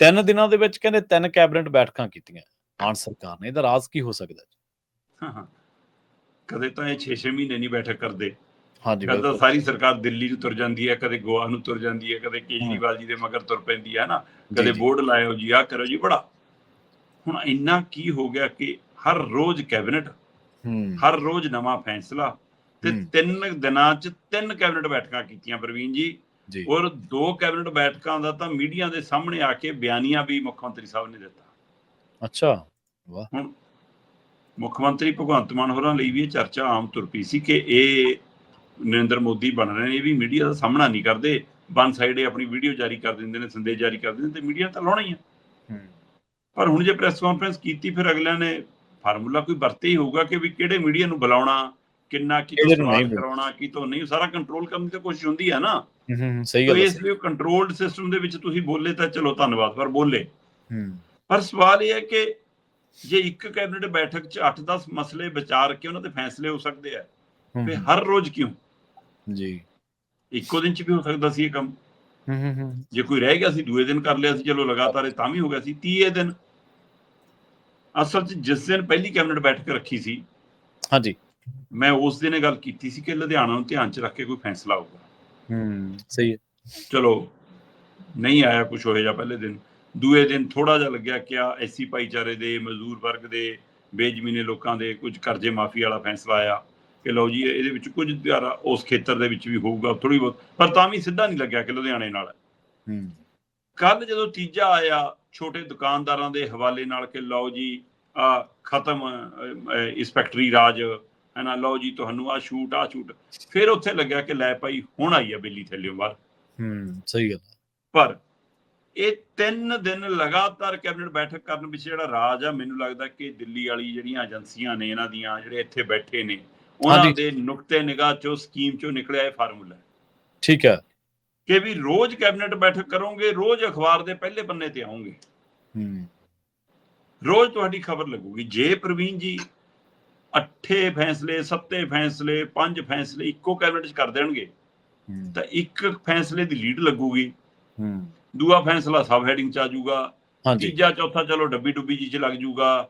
ਤਿੰਨ ਦਿਨਾਂ ਦੇ ਵਿੱਚ ਕਹਿੰਦੇ ਤਿੰਨ ਕੈਬਨਿਟ ਬੈਠਕਾਂ ਕੀਤੀਆਂ। ਮਾਨ ਸਰਕਾਰ ਨੇ ਇਹਦਾ ਰਾਜ਼ ਕੀ ਹੋ ਸਕਦਾ? ਹਾਂ ਹਾਂ। ਕਦੇ ਤਾਂ ਇਹ 6-6 ਮਹੀਨੇ ਨਹੀਂ ਬੈਠਕ ਕਰਦੇ। ਹਾਂਜੀ ਕਦੇ ਸਾਰੀ ਸਰਕਾਰ ਦਿੱਲੀ ਨੂੰ ਤੁਰ ਜਾਂਦੀ ਹੈ ਕਦੇ ਗੋਆ ਨੂੰ ਤੁਰ ਜਾਂਦੀ ਹੈ ਕਦੇ ਕੇਜਰੀਵਾਲ ਜੀ ਦੇ ਮਗਰ ਤੁਰ ਪੈਂਦੀ ਹੈ ਨਾ? ਕਦੇ। ਬੋਰਡ ਲਾਇਓ ਜੀ ਆ ਕਰੋ ਜੀ ਬੜਾ। ਹੁਣ ਇੰਨਾ ਕੀ ਹੋ ਗਿਆ ਕਿ ਹਰ ਰੋਜ਼ ਕੈਬਨਿਟ ਹਰ ਰੋਜ਼ ਨਵਾਂ ਫੈਸਲਾ ਤੇ। ਤਿੰਨ ਦਿਨਾਂ 'ਚ ਤਿੰਨ ਕੈਬਨਿਟ ਬੈਠਕਾਂ ਕੀਤੀਆਂ ਪ੍ਰਵੀਨ ਜੀ। ਜੀ। ਔਰ ਦੋ ਕੈਬਨਿਟ ਬੈਠਕਾਂ ਦਾ ਤਾਂ ਮੀਡੀਆ ਦੇ ਸਾਹਮਣੇ ਆ ਕੇ ਬਿਆਨੀਆਂ ਵੀ ਮੁੱਖ ਮੰਤਰੀ ਸਾਹਿਬ ਨੇ ਦਿੱਤਾ। ਅੱਛਾ ਹੁਣ ਮੁੱਖ ਮੰਤਰੀ ਭਗਵੰਤ ਮਾਨ ਹੋਰਾਂ ਲਈ ਵੀ ਇਹ ਚਰਚਾ ਆਮ ਤੁਰ ਪਈ ਸੀ ਕਿ ਇਹ ਨਰਿੰਦਰ ਮੋਦੀ ਬਣ ਰਹੇ ਨੇ ਇਹ ਵੀ ਮੀਡੀਆ ਦਾ ਸਾਹਮਣਾ ਨਹੀਂ ਕਰਦੇ ਵਨ ਸਾਈਡ ਆਪਣੀ ਵੀਡੀਓ ਜਾਰੀ ਕਰ ਦਿੰਦੇ ਨੇ ਸੰਦੇਸ਼ ਜਾਰੀ ਕਰ ਦਿੰਦੇ ਨੇ ਤੇ ਮੀਡੀਆ ਤਾਂ ਲਾਉਣਾ ਹੀ ਆ। ਪਰ ਹੁਣ ਜੇ ਪ੍ਰੈਸ ਕਾਨਫਰੰਸ ਕੀਤੀ ਫਿਰ ਅਗਲਿਆਂ ਨੇ ਫਾਰਮੂਲਾ ਕੋਈ ਵਰਤੇ ਹੀ ਹੋਊਗਾ ਕਿ ਵੀ ਕਿਹੜੇ ਮੀਡੀਆ ਨੂੰ ਬੁਲਾਉਣਾ ਕਿੰਨਾ ਕੀ ਸਵਾਲ ਕਰਾਉਣਾ ਕੀ ਤੋਂ ਨਹੀਂ ਸਾਰਾ ਕੰਟਰੋਲ ਕਰਨ ਦੀ ਤਾਂ ਕੋਸ਼ਿਸ਼ ਹੁੰਦੀ ਹੈ ਨਾ। ਹੂੰ, ਸਹੀ ਗੱਲ ਹੈ ਇਸ ਲਈ ਕੰਟਰੋਲਡ ਸਿਸਟਮ ਦੇ ਵਿੱਚ ਤੁਸੀਂ ਬੋਲੇ ਤਾਂ ਚਲੋ ਧੰਨਵਾਦ ਪਰ ਬੋਲੇ। ਹੂੰ। ਪਰ ਸਵਾਲ ਇਹ ਹੈ ਕਿ ਜੇ ਇੱਕ ਕੈਬਨਿਟ ਬੈਠਕ 'ਚ 8-10 ਮਸਲੇ ਵਿਚਾਰ ਕੇ ਉਹਨਾਂ ਤੇ ਫੈਸਲੇ ਹੋ ਸਕਦੇ ਆ ਤੇ ਹਰ ਰੋਜ਼ ਕਿਉਂ? ਜੀ। ਇੱਕੋ ਦਿਨ 'ਚ ਵੀ ਹੋ ਸਕਦਾ ਸੀ ਇਹ ਕੰਮ। ਹੂੰ ਹੂੰ। ਜੇ ਕੋਈ ਰਹਿ ਗਿਆ ਸੀ ਦੂਏ ਦਿਨ ਕਰ ਲਿਆ ਸੀ ਚਲੋ ਲਗਾਤਾਰ ਇਹ ਤਾਂ ਵੀ ਹੋ ਗਿਆ ਸੀ ਤੀਏ ਦਿਨ। ਅਸਲ 'ਚ ਜਿਸ ਦਿਨ ਪਹਿਲੀ ਕੈਬਨਿਟ ਬੈਠਕ ਰੱਖੀ ਸੀ ਹਾਂਜੀ। ਮੈਂ ਉਸ ਦਿਨ ਇਹ ਗੱਲ ਕੀਤੀ ਸੀ ਕਿ ਲੁਧਿਆਣਾ ਨੂੰ ਧਿਆਨ 'ਚ ਰੱਖ ਕੇ ਕੋਈ ਫੈਸਲਾ ਹੋਊਗਾ। ਹੂੰ ਸਹੀ ਹੈ। ਚਲੋ ਨਹੀਂ ਆਇਆ ਕੁਝ ਹੋਏ ਜਾਂ ਪਹਿਲੇ ਦਿਨ। ਦੂਏ ਦਿਨ ਥੋੜਾ ਜਿਹਾ ਲੱਗਿਆ ਕਿ ਆ ਐਸੀ ਭਾਈਚਾਰੇ ਦੇ ਮਜ਼ਦੂਰ ਵਰਗ ਦੇ ਬੇਜ਼ਮੀਨੇ ਲੋਕਾਂ ਦੇ ਕੁਝ ਕਰਜ਼ੇ ਮਾਫੀ ਵਾਲਾ ਫੈਸਲਾ ਆਇਆ ਕਿ ਲਓ ਜੀ ਇਹਦੇ ਵਿੱਚ ਕੁਝ ਧਾਰਾ ਉਸ ਖੇਤਰ ਦੇ ਵਿੱਚ ਵੀ ਹੋਊਗਾ ਥੋੜੀ ਬਹੁਤ। ਪਰ ਤਾਂ ਵੀ ਸਿੱਧਾ ਨਹੀਂ ਲੱਗਿਆ ਕਿ ਲੁਧਿਆਣੇ ਨਾਲ। ਹੂੰ। ਕੱਲ ਜਦੋਂ ਤੀਜਾ ਆਇਆ ਛੋਟੇ ਦੁਕਾਨਦਾਰਾਂ ਦੇ ਹਵਾਲੇ ਨਾਲ ਕਿ ਲਓ ਜੀ ਆ ਖਤਮ ਇੰਸਪੈਕਟਰੀ ਰਾਜ ਹੈ ਨਾ ਲਓ ਜੀ ਤੁਹਾਨੂੰ ਆ ਛੂਟ ਆ ਛੂਟ ਫਿਰ ਉੱਥੇ ਲੱਗਿਆ ਕਿ ਲੈ ਭਾਈ ਹੁਣ ਆਈ ਆ ਬਿੱਲੀ ਥੱਲਿਓਂ ਬਾਹਰ ਹੂੰ ਸਹੀ ਗੱਲ। ਪਰ ਇਹ ਤਿੰਨ ਦਿਨ ਲਗਾਤਾਰ ਕੈਬਨਿਟ ਬੈਠਕ ਕਰਨ ਵਿੱਚ ਜਿਹੜਾ ਰਾਜ ਆ ਮੈਨੂੰ ਲੱਗਦਾ ਕਿ ਦਿੱਲੀ ਵਾਲੀ ਜਿਹੜੀਆਂ ਏਜੰਸੀਆਂ ਨੇ ਇਹਨਾਂ ਦੀਆਂ ਜਿਹੜੇ ਇੱਥੇ ਬੈਠੇ ਨੇ ਉਹਨਾਂ। ਦੇ ਨੁਕਤੇ ਨਿਗਾਹ ਚੋਂ ਸਕੀਮ ਚੋਂ ਨਿਕਲਿਆ ਇਹ ਫਾਰਮੂਲਾ ਠੀਕ ਹੈ ਕਿ ਵੀ ਰੋਜ਼ ਕੈਬਨਿਟ ਬੈਠਕ ਕਰੋਗੇ ਰੋਜ਼ ਅਖਬਾਰ ਦੇ ਪਹਿਲੇ ਪੰਨੇ ਤੇ ਆਉਂਗੇ ਹੂੰ। ਰੋਜ਼ ਤੁਹਾਡੀ ਖਬਰ ਲੱਗੂਗੀ। ਜੇ ਪ੍ਰਵੀਨ ਜੀ ਅੱਠੇ ਫੈਸਲੇ ਸੱਤੇ ਫੈਸਲੇ ਪੰਜ ਫੈਸਲੇ ਇੱਕੋ ਕੈਬਨਿਟ 'ਚ ਕਰ ਦੇਣਗੇ। ਤਾਂ ਇੱਕ ਫੈਸਲੇ ਦੀ ਲੀਡ ਲੱਗੂਗੀ। ਹੂੰ। ਦੂਆ ਫੈਸਲਾ ਸਬ ਹੈਡਿੰਗ 'ਚ ਆ ਜਾਊਗਾ। ਤੀਜਾ ਚੌਥਾ ਚਲੋ ਡੱਬੀ ਡੁੱਬੀ ਜੀ 'ਚ ਲੱਗ ਜਾਊਗਾ।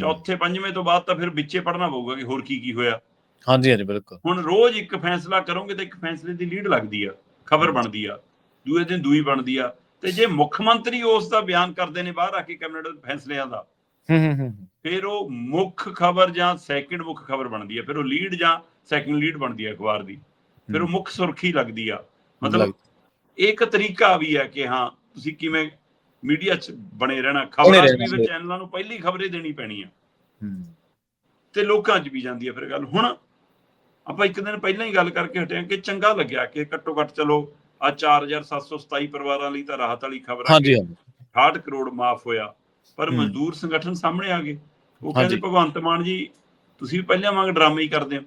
ਚੌਥੇ ਪੰਜਵੇਂ ਤੋਂ ਬਾਅਦ ਤਾਂ ਫਿਰ ਵਿੱਚੇ ਪੜਨਾ ਪਊਗਾ ਕਿ ਹੋਰ ਕੀ ਕੀ ਹੋਇਆ। ਹਾਂਜੀ ਹਾਂਜੀ ਬਿਲਕੁਲ। ਹੁਣ ਰੋਜ਼ ਇੱਕ ਫੈਸਲਾ ਕਰੋਗੇ ਤਾਂ ਇੱਕ ਫੈਸਲੇ ਦੀ ਲੀਡ ਲੱਗਦੀ ਆ ਖਬਰ ਬਣਦੀ ਆ। ਦੂਏ ਦਿਨ ਦੂਈ ਬਣਦੀ ਆ। ਤੇ ਜੇ ਮੁੱਖ ਮੰਤਰੀ ਉਸ ਦਾ ਬਿਆਨ ਕਰਦੇ ਨੇ ਬਾਹਰ ਆ ਕੇ ਕੈਬਨਿਟ ਫੈਸਲਿਆਂ ਦਾ ਹੂੰ ਹੂੰ ਹੂੰ। ਫਿਰ ਉਹ ਮੁੱਖ ਖਬਰ ਜਾਂ ਸੈਕਿੰਡ ਮੁੱਖ ਖਬਰ ਬਣਦੀ ਆ ਫਿਰ ਉਹ ਲੀਡ ਜਾਂ ਸੈਕਿੰਡ ਲੀਡ ਬਣਦੀ ਆ ਅਖਬਾਰ ਦੀ। ਫਿਰ ਉਹ ਹੂੰ। ਮੁੱਖ ਸੁਰਖੀ ਲੱਗਦੀ ਆ। ਮਤਲਬ ਇੱਕ ਤਰੀਕਾ ਵੀ ਹੈ ਕਿ ਹਾਂ ਤੁਸੀਂ ਕਿਵੇਂ ਮੀਡੀਆ 'ਚ ਬਣੇ ਰਹਿਣਾ ਖਬਰਾਂ ਵੀ ਵਿੱਚ ਚੈਨਲਾਂ ਨੂੰ ਪਹਿਲੀ ਖਬਰੇ ਦੇਣੀ ਪੈਣੀ ਆ। ਹੂੰ। ਤੇ ਲੋਕਾਂ 'ਚ ਵੀ ਜਾਂਦੀ ਆ ਫਿਰ ਗੱਲ। ਹੁਣ ਆਪਾਂ ਇੱਕ ਦਿਨ ਪਹਿਲਾਂ ਹੀ ਗੱਲ ਕਰਕੇ ਹਟੇ ਹਾਂ ਕਿ ਚੰਗਾ ਲੱਗਿਆ ਕਿ ਘੱਟੋ ਘੱਟ ਚਲੋ ਆ 4727 ਪਰਿਵਾਰਾਂ ਲਈ ਤਾਂ ਰਾਹਤ ਵਾਲੀ ਖਬਰ ਆ ਹਾਂਜੀ 68 ਕਰੋੜ ਮਾਫ ਹੋਇਆ। ਪਰ। ਮਜ਼ਦੂਰ ਸੰਗਠਨ ਸਾਹਮਣੇ ਆ ਗਏ। ਉਹ। ਕਹਿੰਦੇ ਭਗਵੰਤ ਮਾਨ ਜੀ ਤੁਸੀਂ ਵੀ ਪਹਿਲਾਂ ਵਾਂਗ ਡਰਾਮੇ ਹੀ ਕਰਦੇ ਹੋ।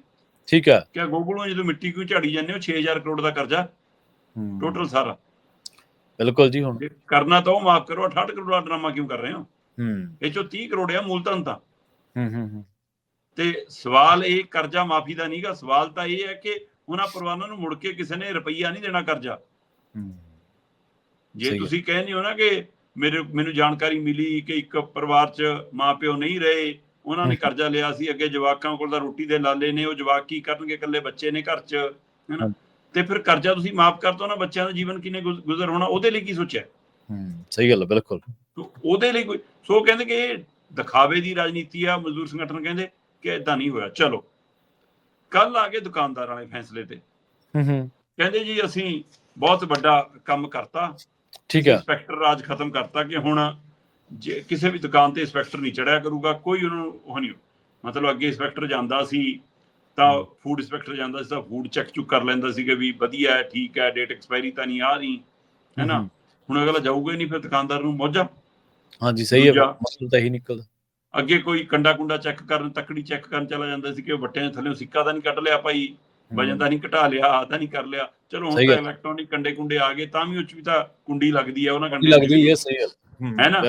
ਠੀਕ ਹੈ। ਕਿ ਗੋਗਲੋਂ ਜਦੋਂ ਮਿੱਟੀ ਕਿਉਂ ਝਾੜੀ ਜਾਂਦੇ ਹੋ 6000 ਕਰੋੜ ਦਾ ਕਰਜ਼ਾ? ਟੋਟਲ ਸਾਰਾ। ਬਿਲਕੁਲ ਜੀ ਹੁਣ। ਕਰਨਾ ਤਾਂ ਉਹ ਮਾਫ ਕਰੋ 68 ਕਰੋੜ ਦਾ ਡਰਾਮਾ ਕਿਉਂ ਕਰ ਰਹੇ ਹੋ? ਹੂੰ। ਇਹ ਚੋਂ 30 ਕਰੋੜ ਆ ਮੂਲਧਨ ਤਾਂ। ਹੂੰ ਹੂੰ ਹੂੰ। ਤੇ ਸਵਾਲ ਇਹ ਕਰਜ਼ਾ ਮਾਫੀ ਦਾ ਨਹੀਂਗਾ ਸਵਾਲ ਤਾਂ ਇਹ ਹੈ ਕਿ ਉਹਨਾਂ ਪਰਿਵਾਰਾਂ ਨੂੰ ਮੁੜ ਕੇ ਕਿਸੇ ਨੇ ਰੁਪਈਆ ਨਹੀਂ ਦੇਣਾ ਕਰਜ਼ਾ। ਹੂੰ। ਜੇ। ਤੁਸੀਂ ਕਹਿੰਦੇ ਹੋ ਨਾ ਕਿ ਮੇਰੇ ਮੈਨੂੰ ਜਾਣਕਾਰੀ ਮਿਲੀ ਕਿ ਇੱਕ ਪਰਿਵਾਰ 'ਚ ਮਾਪਿਓ ਨਹੀਂ ਰਹੇ ਉਹਨਾਂ ਨੇ। ਕਰਜ਼ਾ ਲਿਆ ਸੀ ਅੱਗੇ ਜਵਾਕਾਂ ਕੋਲ ਤਾਂ ਰੋਟੀ ਦੇ ਲਾਲੇ ਨੇ ਉਹ ਜਵਾਕ ਕੀ ਕਰਨਗੇ ਇਕੱਲੇ ਬੱਚੇ ਨੇ ਘਰ 'ਚ ਹੈਨਾ। ਤੇ ਫਿਰ ਕਰਜ਼ਾ ਤੁਸੀਂ ਮਾਫ ਕਰ ਦੋ ਨਾ ਬੱਚਿਆਂ ਦਾ ਜੀਵਨ ਕਿਨੇ ਗੁਜ਼ਰ ਹੋਣਾ ਉਹਦੇ ਲਈ ਕੀ ਸੋਚਿਆ? ਹੂੰ ਸਹੀ ਗੱਲ ਹੈ ਬਿਲਕੁਲ। ਉਹਦੇ ਲਈ ਕੋਈ ਸੋ ਕਹਿੰਦੇ ਕਿ ਇਹ ਦਿਖਾਵੇ ਦੀ ਰਾਜਨੀਤੀ ਆ ਮਜ਼ਦੂਰ ਸੰਗਠਨ ਕਹਿੰਦੇ ਕਿ ਇਦਾਂ ਨਹੀਂ ਹੋਇਆ। ਚਲੋ ਕੱਲ ਆ ਗਏ ਦੁਕਾਨਦਾਰਾਂ ਵਾਲੇ ਫੈਸਲੇ ਤੇ। ਹੂੰ ਹੂੰ ਕਹਿੰਦੇ ਜੀ ਅਸੀਂ ਬਹੁਤ ਵੱਡਾ ਕੰਮ ਕਰਤਾ ਠੀਕ ਹੈ ਇੰਸਪੈਕਟਰ ਰਾਜ ਖਤਮ ਕਰਤਾ ਕਿ ਹੁਣ ਜੇ ਕਿਸੇ ਵੀ ਦੁਕਾਨ ਤੇ ਇੰਸਪੈਕਟਰ ਨਹੀਂ ਚੜਿਆ ਕਰੂਗਾ ਕੋਈ ਉਹਨੂੰ ਉਹ ਨਹੀਂ ਮਤਲਬ ਅੱਗੇ ਇੰਸਪੈਕਟਰ ਜਾਂਦਾ ਸੀ ਤਾਂ ਫੂਡ ਇੰਸਪੈਕਟਰ ਜਾਂਦਾ ਸੀ ਤਾਂ ਫੂਡ ਚੈੱਕ ਚੁੱਕ ਕਰ ਲੈਂਦਾ ਸੀ ਕਿ ਵੀ ਵਧੀਆ ਹੈ ਠੀਕ ਹੈ ਡੇਟ ਐਕਸਪਾਇਰੀ ਤਾਂ ਨਹੀਂ ਆ ਰਹੀ ਹੈ ਨਾ? ਹੂੰ, ਹੁਣ ਅਗਲਾ ਜਾਊਗਾ ਹੀ ਨਹੀਂ ਫਿਰ ਦੁਕਾਨਦਾਰ ਨੂੰ ਮੌਜਾ। ਹਾਂਜੀ ਸਹੀ ਹੈ ਮਸਲ ਤਾਂ ਇਹੀ ਨਿਕਲਦਾ। ਅੱਗੇ ਕੋਈ ਕੰਡਾ ਕੁੰਡਾ ਚੈੱਕ ਕਰਨ ਤੱਕੜੀ ਚੈੱਕ ਕਰਨ ਚਲਾ ਜਾਂਦਾ ਸੀ ਕਿ ਦੇ ਥੱਲੇ ਸਿੱਕਾ ਤਾਂ ਨਹੀਂ ਕੱਢ ਲਿਆ ਭਾਈ। ਵਜਨ ਤਾਂ ਨਹੀਂ ਘਟਾ ਲਿਆ ਤਾਂ ਨਹੀਂ ਕਰ ਲਿਆ। ਚਲੋ ਹੁਣ ਤਾਂ। ਇਲੈਕਟ੍ਰੋਨਿਕ ਕੰਡੇ ਕੁੰਡੇ ਆ ਗਏ ਤਾਂ ਵੀ ਉਹ ਚ ਵੀ ਤਾਂ ਕੁੰਡੀ ਲੱਗਦੀ ਆ ਉਹਨਾਂ ਕੰਡੇ ਲੱਗਦੀ ਹੈ ਸਹੀ ਹੂੰ, ਹੈ ਨਾ?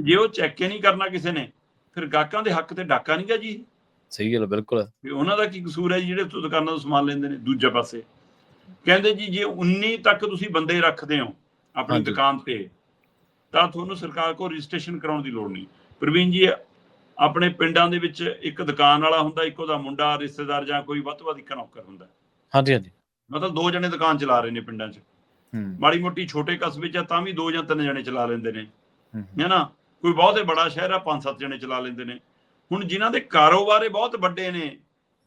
ਜੇ ਉਹ ਚੈੱਕ ਹੀ ਨਹੀਂ ਕਰਨਾ ਕਿਸੇ ਨੇ ਫਿਰ ਗਾਹਕਾਂ ਦੇ ਹੱਕ ਤੇ ਡਾਕਾ ਨਹੀਂਗਾ ਜੀ। ਸਹੀ ਗੱਲ ਹੈ, ਬਿਲਕੁਲ। ਵੀ ਉਹਨਾਂ ਦਾ ਕੀ ਕਸੂਰ ਹੈ ਜਿਹੜੇ ਦੁਕਾਨਾਂ ਤੋਂ ਸਮਾਨ ਲੈਂਦੇ ਨੇ ਦੂਜੇ ਪਾਸੇ। ਕਹਿੰਦੇ ਜੀ ਜੇ 19 ਤੱਕ ਤੁਸੀਂ ਬੰਦੇ ਰੱਖਦੇ ਹੋ ਆਪਣੀ। ਦੁਕਾਨ ਤੇ ਤਾਂ ਤੁਹਾਨੂੰ ਸਰਕਾਰ ਕੋਲ ਰਜਿਸਟ੍ਰੇਸ਼ਨ ਕਰਾਉਣ ਦੀ ਲੋੜ ਨਹੀਂ। ਪ੍ਰਵੀਨ ਜੀ ਆਪਣੇ ਪਿੰਡਾਂ ਦੇ ਵਿੱਚ ਇੱਕ ਦੁਕਾਨ ਵਾਲਾ ਹੁੰਦਾ ਇੱਕ ਉਹਦਾ ਮੁੰਡਾ ਰਿਸ਼ਤੇਦਾਰ ਜਾਂ ਕੋਈ ਵੱਧ ਵੱਧ ਇੱਕ ਨੌਕਰ ਹੁੰਦਾ। ਹਾਂਜੀ ਹਾਂਜੀ। ਮਤਲਬ ਦੋ ਜਣੇ ਦੁਕਾਨ ਚਲਾ ਰਹੇ ਨੇ ਪਿੰਡਾਂ 'ਚ। ਮਾੜੀ ਮੋਟੀ ਛੋਟੇ ਕਸਬੇ 'ਚ ਤਾਂ ਵੀ ਦੋ ਜਾਂ ਤਿੰਨ ਜਣੇ ਚਲਾ ਲੈਂਦੇ ਨੇ। ਹੂੰ, ਨਾ? ਕੋਈ ਬਹੁਤੇ ਬੜਾ ਸ਼ਹਿਰ ਆ ਪੰਜ ਸੱਤ ਜਣੇ ਚਲਾ ਲੈਂਦੇ ਨੇ। ਹੁਣ ਜਿਨ੍ਹਾਂ ਦੇ ਕਾਰੋਬਾਰ ਬਹੁਤ ਵੱਡੇ ਨੇ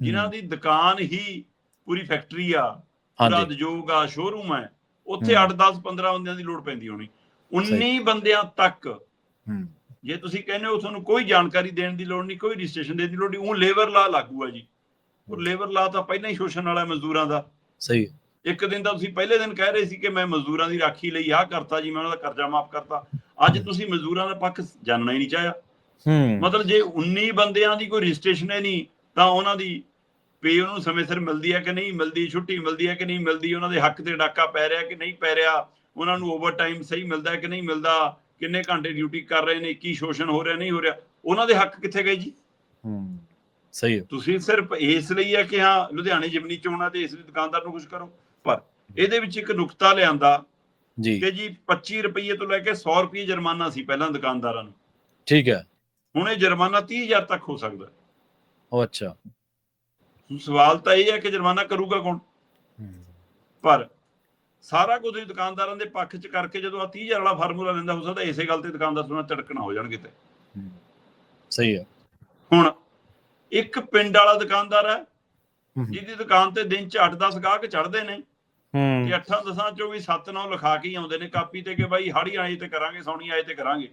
ਜਿਨ੍ਹਾਂ ਦੀ ਦੁਕਾਨ ਹੀ ਪੂਰੀ ਫੈਕਟਰੀ ਆ ਪੂਰਾ ਉਦਯੋਗ ਆ ਸ਼ੋਰੂਮ ਹੈ ਉੱਥੇ ਹੂੰ। 8 10 15 ਬੰਦਿਆਂ ਦੀ ਲੋੜ ਪੈਂਦੀ ਹੋਣੀ। 19 ਬੰਦਿਆਂ ਤੱਕ ਹੂੰ। ਜੇ ਤੁਸੀਂ ਕਹਿੰਦੇ ਹੋ ਤੁਹਾਨੂੰ ਕੋਈ ਜਾਣਕਾਰੀ ਦੇਣ ਦੀ ਲੋੜ ਨਹੀਂ ਕੋਈ ਰਜਿਸਟ੍ਰੇਸ਼ਨ ਦੇਣ ਦੀ ਲੋੜ ਨਹੀਂ ਉਹ ਲੇਬਰ ਲਾ ਲਾਗੂ ਆ ਜੀ। ਉਹ ਲੇਬਰ ਲਾ ਤਾਂ ਪਹਿਲਾਂ ਹੀ ਸ਼ੋਸ਼ਣ ਵਾਲਾ ਮਜ਼ਦੂਰਾਂ ਦਾ। ਸਹੀ। ਇੱਕ ਦਿਨ ਤਾਂ ਤੁਸੀਂ ਪਹਿਲੇ ਦਿਨ ਕਹਿ ਰਹੇ ਸੀ ਕਿ ਮੈਂ ਮਜ਼ਦੂਰਾਂ ਦੀ ਰਾਖੀ ਲਈ ਆਹ ਕਰਤਾ ਜੀ ਮੈਂ ਉਹਨਾਂ ਦਾ ਕਰਜ਼ਾ ਮਾਫ ਕਰਤਾ। ਅੱਜ ਤੁਸੀਂ ਮਜ਼ਦੂਰਾਂ ਦਾ ਪੱਖ ਜਾਣਨਾ ਹੀ ਨਹੀਂ ਚਾਹਿਆ। ਹੂੰ। ਮਤਲਬ ਜੇ 19 ਬੰਦਿਆਂ ਦੀ ਕੋਈ ਰਜਿਸਟ੍ਰੇਸ਼ਨ ਹੈ ਨਹੀਂ ਤਾਂ ਉਹਨਾਂ ਦੀ ਪੇ ਉਹਨੂੰ ਸਮੇਂ ਸਿਰ ਮਿਲਦੀ ਹੈ ਕਿ ਨਹੀਂ? ਮਿਲਦੀ ਛੁੱਟੀ ਮਿਲਦੀ ਹੈ ਕਿ ਨਹੀਂ? ਮਿਲਦੀ ਉਹਨਾਂ ਦੇ ਹੱਕ ਤੇ ਡਾਕਾ ਪੈ ਰਿਹਾ ਕਿ ਨਹੀਂ ਪੈ ਰਿਹਾ? ਉਹਨਾਂ ਨੂੰ ਓਵਰ ਟਾਈਮ ਸਹੀ ਮਿਲਦਾ ਹੈ ਕਿ ਨਹੀਂ ਮਿਲਦਾ? ਕਿੰਨੇ ਘੰਟੇ ਡਿਊਟੀ ਕਰ ਰਹੇ ਨੇ ਕੀ ਸ਼ੋਸ਼ਣ ਹੋ ਰਿਹਾ ਨਹੀਂ ਹੋ ਰਿਹਾ ਉਹਨਾਂ ਦੇ ਹੱਕ ਕਿੱਥੇ ਗਏ ਜੀ? ਹੂੰ ਸਹੀ ਹੈ। ਤੁਸੀਂ ਸਿਰਫ ਇਸ ਲਈ ਹੈ ਕਿ ਹਾਂ ਲੁਧਿਆਣੇ ਜਿਮਨੀ ਚੋਣਾਂ ਤੇ ਇਸ ਲਈ ਦੁਕਾਨਦਾਰ ਨੂੰ ਕੁਝ ਕਰੋ। ਪਰ ਇਹਦੇ ਵਿੱਚ ਇੱਕ ਨੁਕਤਾ ਲਿਆਂਦਾ ਜੀ। ਕਿ ਜੀ 25 ਰੁਪਏ ਤੋਂ ਲੈ ਕੇ 100 ਰੁਪਏ ਜੁਰਮਾਨਾ ਸੀ ਪਹਿਲਾਂ ਦੁਕਾਨਦਾਰਾਂ ਨੂੰ। ਠੀਕ ਹੈ। ਹੁਣ ਇਹ ਜੁਰਮਾਨਾ 30000 ਤੱਕ ਹੋ ਸਕਦਾ। ਉਹ ਅੱਛਾ। ਸਵਾਲ ਤਾਂ ਇਹ ਹੈ ਕਿ ਜੁਰਮਾਨਾ ਕਰੂਗਾ ਕੌਣ? ਪਰ ਸਾਰਾ ਕੁਝ ਹੀ ਦੁਕਾਨਦਾਰਾਂ ਦੇ ਪੱਖ 'ਚ ਕਰਕੇ ਜਦੋਂ ਆ 30000 ਵਾਲਾ ਫਾਰਮੂਲਾ ਲੈਂਦਾ ਹੋ ਸਕਦਾ ਇਸੇ ਗੱਲ ਤੇ ਦੁਕਾਨਦਾਰ ਥੋੜਾ ਝੜਕਣਾ ਹੋ ਜਾਣਗੇ ਤੇ। ਹੂੰ, ਸਹੀ ਹੈ। ਹੁਣ ਇੱਕ ਪਿੰਡ ਵਾਲਾ ਦੁਕਾਨਦਾਰ ਹੈ ਜਿਹਦੀ ਦੁਕਾਨ ਤੇ ਦਿਨ 'ਚ 8-10 ਗਾਹਕ ਚੜਦੇ ਨੇ ਹੂੰ। ਤੇ 8-10 ਚੋਂ ਵੀ 7-9 ਲਿਖਾ ਕੇ ਹੀ ਆਉਂਦੇ ਨੇ ਕਾਪੀ ਤੇ ਕਿ ਬਾਈ ਹਾੜੀ ਆਏ ਤੇ ਕਰਾਂਗੇ ਸੌਣੀ ਆਏ ਤੇ ਕਰਾਂਗੇ।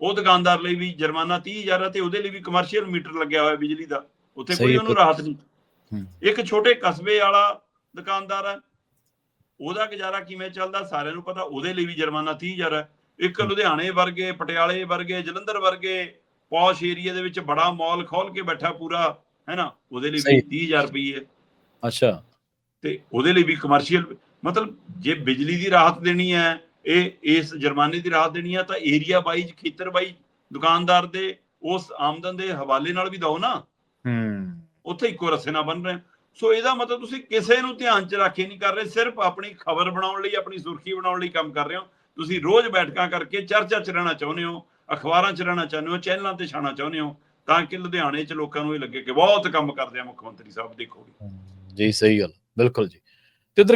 ਉਹ ਦੁਕਾਨਦਾਰ ਲਈ ਵੀ ਜੁਰਮਾਨਾ 30000 ਹੈ ਤੇ ਉਹਦੇ ਲਈ ਵੀ ਕਮਰਸ਼ੀਅਲ ਮੀਟਰ ਲੱਗਿਆ ਹੋਇਆ ਬਿਜਲੀ ਦਾ। ਉੱਥੇ ਕੋਈ। ਉਹਨੂੰ ਰਾਹਤ ਨਹੀਂ। ਇੱਕ ਛੋਟੇ ਕਸਬੇ ਵਾਲਾ ਦੁਕਾਨਦਾਰ ਹੈ ਉਹਦਾ ਗੁਜ਼ਾਰਾ ਕਿਵੇਂ ਚੱਲਦਾ ਸਾਰਿਆਂ ਨੂੰ ਪਤਾ ਉਹਦੇ ਲਈ ਵੀ ਜੁਰਮਾਨਾ 30000 ਹੈ ਇੱਕ। ਲੁਧਿਆਣੇ ਵਰਗੇ ਪਟਿਆਲੇ ਵਰਗੇ ਜਲੰਧਰ ਵਰਗੇ ਪੌਸ਼ ਏਰੀਆ ਦੇ ਵਿੱਚ ਬੜਾ ਮਾਲ ਖੋਲ ਕੇ ਬੈਠਾ ਪੂਰਾ ਹੈ ਨਾ ਉਹਦੇ ਲਈ ਵੀ ਸਹੀ। 30000 ਰੁਪਏ ਅੱਛਾ ਤੇ ਉਹਦੇ ਲਈ ਵੀ ਕਮਰਸ਼ੀਅਲ ਮਤਲਬ ਜੇ ਬਿਜਲੀ ਦੀ ਰਾਹਤ ਦੇਣੀ ਹੈ ਇਹ ਇਸ ਜੁਰਮਾਨੇ ਦੀ ਰਾਹਤ ਦੇਣੀ ਹੈ ਤਾਂ ਏਰੀਆ ਵਾਈਜ਼ ਖੇਤਰ ਵਾਈਜ਼ ਦੁਕਾਨਦਾਰ ਦੇ ਉਸ ਆਮਦਨ ਦੇ ਹਵਾਲੇ ਨਾਲ ਵੀ ਦਿਓ ਨਾ ਹੂੰ ਉੱਥੇ ਇੱਕੋ ਰਸੇ ਨਾਲ ਬਣ ਰਹੇ। ਸੋ ਇਹਦਾ ਮਤਲਬ ਤੁਸੀਂ ਕਿਸੇ ਨੂੰ ਧਿਆਨ 'ਚ ਰੱਖ ਨਹੀਂ ਕਰ ਰਹੇ, ਸਿਰਫ ਆਪਣੀ ਖਬਰ ਬਣਾਉਣ ਲਈ, ਆਪਣੀ ਸੁਰਖੀ ਬਣਾਉਣ ਲਈ ਕੰਮ ਕਰ ਰਹੇ ਹੋ। ਤੁਸੀਂ ਰੋਜ਼ ਬੈਠਕਾਂ ਕਰਕੇ ਚਰਚਾ 'ਚ ਰਹਿਣਾ ਚਾਹੁੰਦੇ ਹੋ, ਅਖਬਾਰਾਂ 'ਚ ਰਹਿਣਾ ਚਾਹੁੰਦੇ ਹੋ, ਚੈਨਲਾਂ ਤੇ ਛਾਣਾ ਚਾਹੁੰਦੇ ਹੋ, ਤਾਂ ਕਿ ਲੁਧਿਆਣੇ 'ਚ ਲੋਕਾਂ ਨੂੰ ਇਹ ਲੱਗੇ ਕਿ ਬਹੁਤ ਕੰਮ ਕਰਦੇ ਆ ਮੁੱਖ ਮੰਤਰੀ ਸਾਹਿਬ ਦੇਖੋਗੇ ਜੀ, ਸਹੀ ਗੱਲ, ਬਿਲਕੁਲ ਜੀ।